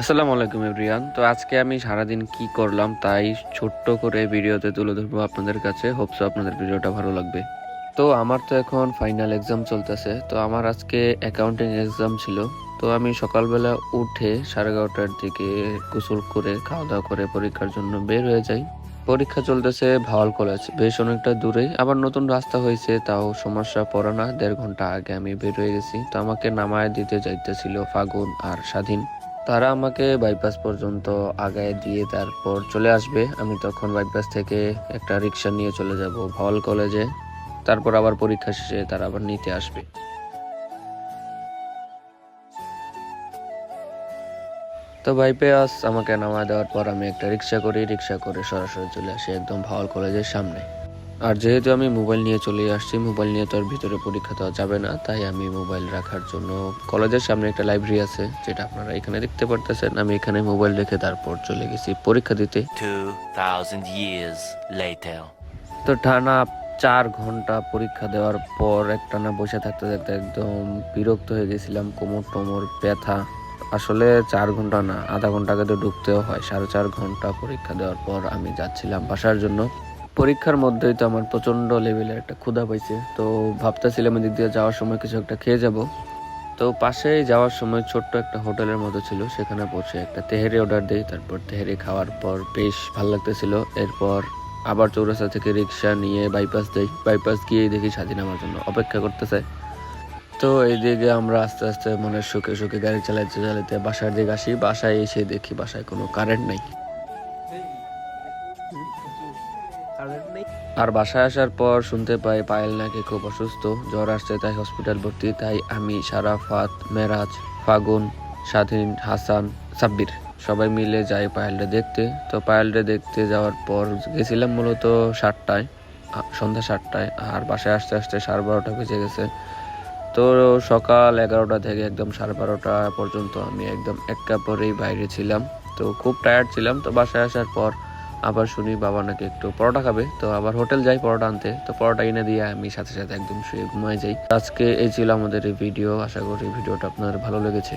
আসসালামু আলাইকুম এভরিয়ান তো আজকে আমি সারাদিন কি করলাম তাই ছোট্ট করে ভিডিওতে তুলে ধরবো আপনাদের কাছে। হোপসো আপনাদের ভিডিওটা ভালো লাগবে। তো আমার তো এখন ফাইনাল এক্সাম চলতেছে। তো আমার আজকে অ্যাকাউন্টিং এক্সাম ছিল। তো আমি সকালবেলা উঠে সাড়ে এগারোটার দিকে গোসল করে, খাওয়া দাওয়া করে পরীক্ষার জন্য বের হয়ে যাই। পরীক্ষা চলতেছে ভাওয়াল কলেজ বেশ অনেকটা দূরেই আবার নতুন রাস্তা হয়েছে, তাও সমস্যা পড়ে না। দেড় ঘণ্টা আগে আমি বের হয়ে গেছি। তো আমাকে নামায় দিতে যাইতেছিল ফাগুন আর স্বাধীন। তারা আমাকে বাইপাস পর্যন্ত আগায় দিয়ে তারপর চলে আসবে। আমি তখন বাইপাস থেকে একটা রিক্সা নিয়ে চলে যাব ভল কলেজে। তারপর আবার পরীক্ষা শেষে তারা আবার নিতে আসবে। তো বাইপাস আমাকে নামা দেওয়ার পর আমি একটা রিক্সা করি। রিক্সা করে সরাসরি চলে আসি একদম ভাওয়াল কলেজের সামনে। আর যেহেতু আমি মোবাইল নিয়ে চলে আসছি মোবাইল নিয়ে তো আর ভিতরে পরীক্ষা দেওয়া যাবে না তাই আমি মোবাইল রাখার জন্য কলেজের সামনে একটা লাইব্রেরি আছে যেটা আপনারা এখানে দেখতে পারতেছেন। আমি এখানে মোবাইল রেখে তারপর চলে গেছি পরীক্ষা দিতে। 2,000 years later. তো টানা চার ঘণ্টা পরীক্ষা দেওয়ার পর একটানা বসে থাকতে থাকতে একদম বিরক্ত হয়ে গেছিলাম কোমর টোমর ব্যথা। আসলে চার ঘণ্টা না আধা ঘণ্টা আগে তো ঢুকতেও হয়। সাড়ে চার ঘণ্টা পরীক্ষা দেওয়ার পর আমি যাচ্ছিলাম বাসার জন্য। পরীক্ষার মধ্যেই তো আমার প্রচণ্ড লেভেলের একটা ক্ষুধা পাইছে। তো ভাবতেছিলাম এদিক দিয়ে যাওয়ার সময় কিছু একটা খেয়ে যাব। তো পাশেই যাওয়ার সময় ছোট্ট একটা হোটেলের মতো ছিল, সেখানে বসে একটা তেহেরি অর্ডার দিই, তারপর তেহেরি খাওয়ার পর বেশ ভালো লাগতেছিল। এরপর আবার চৌরাস্তা থেকে রিক্সা নিয়ে বাইপাস দেই। বাইপাস গিয়ে দেখি স্বাধীন আমার জন্য অপেক্ষা করতেছে। তো এইদিকে আমরা আস্তে আস্তে মনের সুখে সুখে গাড়ি চালাইতে চালাইতে বাসার দিকে আসি। বাসায় এসে দেখি বাসায় কোনো কারেন্ট নাই। আর বাসায় আসার পর শুনতে পাই পায়েল নাকি খুব অসুস্থ। জ্বর আসছে, তাই হসপিটাল ভর্তি। তাই আমি সারাফাত মেরাজ, ফাগুন, স্বাধীন, হাসান, সাব্বির সবাই মিলে যাই পায়েলটা দেখতে। তো পায়েলটা দেখতে যাওয়ার পর গেছিলাম মূলত সাতটায় সন্ধ্যা সাতটায়। আর বাসায় আসতে আসতে সাড়ে বারোটা বেজে গেছে। তো সকাল এগারোটা থেকে একদম সাড়ে বারোটা পর্যন্ত আমি একদম এক কাপড়েই বাইরে ছিলাম। তো খুব টায়ার্ড ছিলাম। তো বাসায় আসার পর আবার শুনি, বাবা নাকি একটু পরোটা খাবে? তো আবার হোটেল যাই পরোটা আনতে। তো পরোটা এনে দিয়ে আমি সাথে সাথে একদম শুয়ে ঘুমায় যাই। আজকে এই ছিল আমাদের এই ভিডিও। আশা করি ভিডিওটা আপনার ভালো লেগেছে।